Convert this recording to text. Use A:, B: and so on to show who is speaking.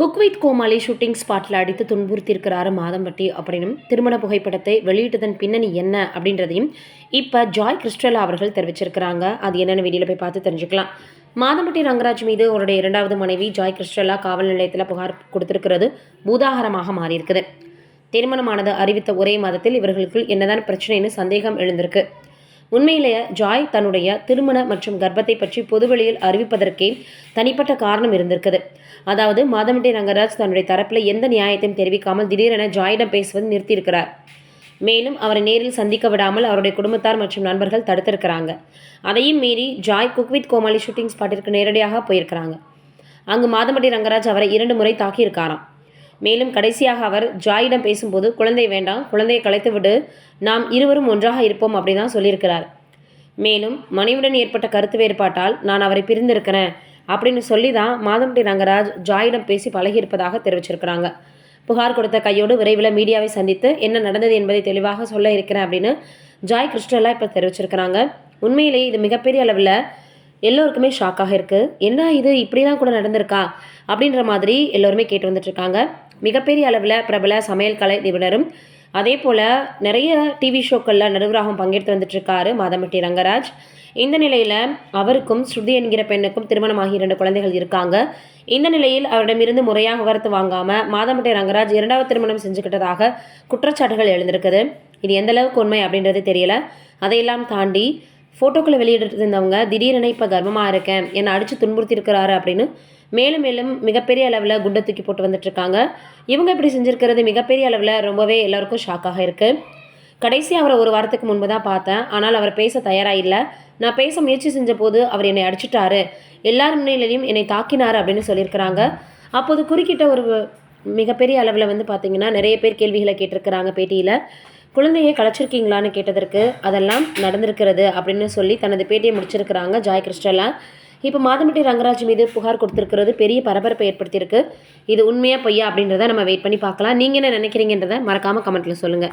A: Cook with Comali shooting ஸ்பாட்டில் அடித்து துன்புறுத்தியிருக்கிறாரு மாதம்பட்டி அப்படின்னும் திருமண புகைப்படத்தை வெளியிட்டதன் பின்னணி என்ன அப்படின்றதையும் இப்போ ஜாய் கிறிஸ்டலா அவர்கள் தெரிவிச்சிருக்கிறாங்க. அது என்னென்ன வீடியோவில் போய் பார்த்து தெரிஞ்சுக்கலாம். மாதம்பட்டி ரங்கராஜ் மீது அவருடைய இரண்டாவது மனைவி ஜாய் கிறிஸ்டலா காவல் நிலையத்தில் புகார் கொடுத்திருக்கிறது பூதாகரமாக மாறியிருக்குது. திருமணமானது அறிவித்த ஒரே மாதத்தில் இவர்களுக்குள் என்னதான் பிரச்சனைன்னு சந்தேகம் எழுந்திருக்கு. உண்மையிலேயே ஜாய் தன்னுடைய திருமண மற்றும் கர்ப்பத்தை பற்றி பொதுவெளியில் அறிவிப்பதற்கே தனிப்பட்ட காரணம் இருந்திருக்குது. அதாவது மாதமட்டி ரங்கராஜ் தன்னுடைய தரப்பில் எந்த நியாயத்தையும் தெரிவிக்காமல் திடீரென ஜாயிடம் பேசுவது நிறுத்தியிருக்கிறார். மேலும் அவரை நேரில் சந்திக்க விடாமல் அவருடைய குடும்பத்தார் மற்றும் நண்பர்கள் தடுத்திருக்கிறாங்க. அதையும் மீறி Joy cook with Comali shooting ஸ்பாட்டிற்கு நேரடியாக போயிருக்கிறாங்க. அங்கு மாதமட்டி ரங்கராஜ் அவரை இரண்டு முறை தாக்கியிருக்காராம். மேலும் கடைசியாக அவர் ஜாயிடம் பேசும்போது குழந்தை வேண்டாம் குழந்தையை கலைத்து விடு நாம் இருவரும் ஒன்றாக இருப்போம் அப்படி தான் சொல்லியிருக்கிறார். மேலும் மனைவியுடன் ஏற்பட்ட கருத்து வேறுபாட்டால் நான் அவரை பிரிந்திருக்கிறேன் அப்படின்னு சொல்லி தான் மாதம்பட்டி ரங்கராஜ் ஜாயிடம் பேசி பழகியிருப்பதாக தெரிவிச்சிருக்கிறாங்க. புகார் கொடுத்த கையோடு விரைவில் மீடியாவை சந்தித்து என்ன நடந்தது என்பதை தெளிவாக சொல்ல இருக்கிறேன் அப்படின்னு ஜாய் கிருஷ்ணலா இப்போ தெரிவிச்சிருக்கிறாங்க. உண்மையிலேயே இது மிகப்பெரிய அளவில் எல்லோருக்குமே ஷாக்காக இருக்குது என்ன இது? இப்படிலாம் கூட நடந்திருக்கா? அப்படின்ற மாதிரி எல்லோருமே கேட்டு வந்துட்டுருக்காங்க மிகப்பெரிய அளவில் பிரபல சமையல் கலை நிபுணரும் அதே போல் நிறைய டிவி ஷோக்களில் நடுவராகவும் பங்கெடுத்து வந்துட்டுருக்காரு மாதமட்டி ரங்கராஜ். இந்த நிலையில் அவருக்கும் ஸ்ருதி என்கிற பெண்ணுக்கும் திருமணமாகி இரண்டு குழந்தைகள் இருக்காங்க. இந்த நிலையில் அவரிடமிருந்து முறையாக விவரத்து வாங்காமல் மாதம்பட்டி ரங்கராஜ் இரண்டாவது திருமணம் செஞ்சுக்கிட்டதாக குற்றச்சாட்டுகள் எழுந்திருக்குது. இது எந்த அளவுக்கு உண்மை அப்படின்றது தெரியல. அதையெல்லாம் தாண்டி ஃபோட்டோக்களை வெளியிட்டு இருந்தவங்க திடீரென இப்போ கர்ப்பமாக இருக்கேன் என்னை அடித்து துன்புறுத்திருக்கிறாரு அப்படின்னு மேலும் மேலும் மிகப்பெரிய அளவில் குண்டை தூக்கி போட்டு வந்துட்டுருக்காங்க. இவங்க இப்படி செஞ்சுருக்கிறது மிகப்பெரிய அளவில் ரொம்பவே எல்லாருக்கும் ஷாக்காக இருக்குது கடைசி அவரை ஒரு வாரத்துக்கு முன்பு தான் பார்த்தேன். ஆனால் அவர் பேச தயாராக இல்லை. நான் பேச முயற்சி செஞ்ச போது அவர் என்னை அடிச்சிட்டாரு. எல்லார் முன்னிலையும் என்னை தாக்கினார் அப்படின்னு சொல்லியிருக்கிறாங்க. அப்போது குறுக்கிட்ட ஒரு மிகப்பெரிய அளவில் வந்து பார்த்திங்கன்னா நிறைய பேர் கேள்விகளை கேட்டிருக்கிறாங்க பேட்டியில். குழந்தையை கலைச்சிருக்கீங்களான்னு கேட்டதற்கு அதெல்லாம் நடந்திருக்கிறது அப்படின்னு சொல்லி தனது பேட்டியை முடிச்சிருக்கிறாங்க ஜாய் கிறிஸ்டலா இப்போ மாதம்பட்டி ரங்கராஜ் மீது புகார் கொடுத்துருக்கிறது பெரிய பரபரப்பை ஏற்படுத்தியிருக்கு. இது உண்மையாக பொய்யா அப்படின்றத நம்ம வெயிட் பண்ணி பார்க்கலாம். நீங்கள் என்ன நினைக்கிறீங்கன்றத மறக்காமல் கமெண்ட்டில் சொல்லுங்கள்